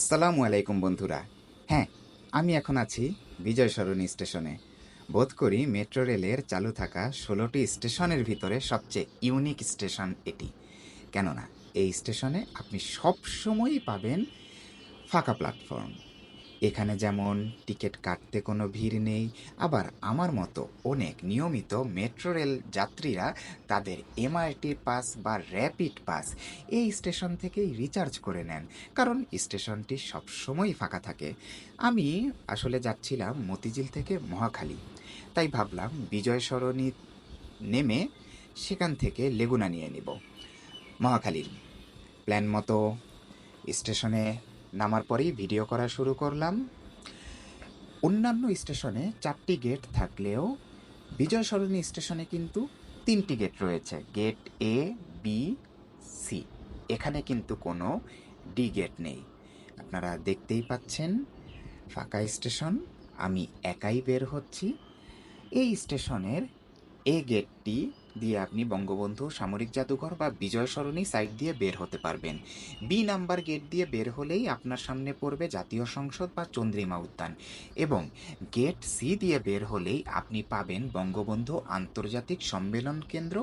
আসসালামু আলাইকুম, বন্ধুরা। হ্যাঁ আমি এখন আছি বিজয় সরণী স্টেশনে। বোধ করি মেট্রো রেলের চালু থাকা ষোলোটি স্টেশনের ভিতরে সবচেয়ে ইউনিক স্টেশন এটি। কেননা, এই স্টেশনে আপনি সব সময়ই পাবেন ফাঁকা প্ল্যাটফর্ম। এখানে যেমন টিকিট কাটতে কোনো ভিড় নেই, আবার আমার মতো অনেক নিয়মিত মেট্রো রেল যাত্রীরা তাদের এমআরটি পাস বা র্যাপিড পাস এই স্টেশন থেকেই রিচার্জ করে নেন, কারণ স্টেশনটি সবসময়ই ফাঁকা থাকে। আমি আসলে যাচ্ছিলাম মতিঝিল থেকে মহাখালী, তাই ভাবলাম বিজয় সরণি নেমে সেখান থেকে লেগুনা নিয়ে নিব। মহাখালীর প্ল্যান মতো স্টেশনে নামার পরেই ভিডিও করা শুরু করলাম। অন্যান্য স্টেশনে চারটি গেট থাকলেও বিজয় সরণি স্টেশনে কিন্তু তিনটি গেট রয়েছে। গেট এ বি সি এখানে কিন্তু কোনো ডি গেট নেই। আপনারা দেখতেই পাচ্ছেন, ফাঁকা স্টেশন। আমি একাই বের হচ্ছি। এই স্টেশনের এ গেটটি দিয়ে আপনি বঙ্গবন্ধু, সামরিক জাদুঘর বা বিজয় সরণি সাইড দিয়ে বের হতে পারবেন। বি নাম্বার গেট দিয়ে বের হলেই আপনার সামনে পড়বে জাতীয় সংসদ বা চন্দ্রিমা উদ্যান এবং গেট সি দিয়ে বের হলেই আপনি পাবেন বঙ্গবন্ধু আন্তর্জাতিক সম্মেলন কেন্দ্র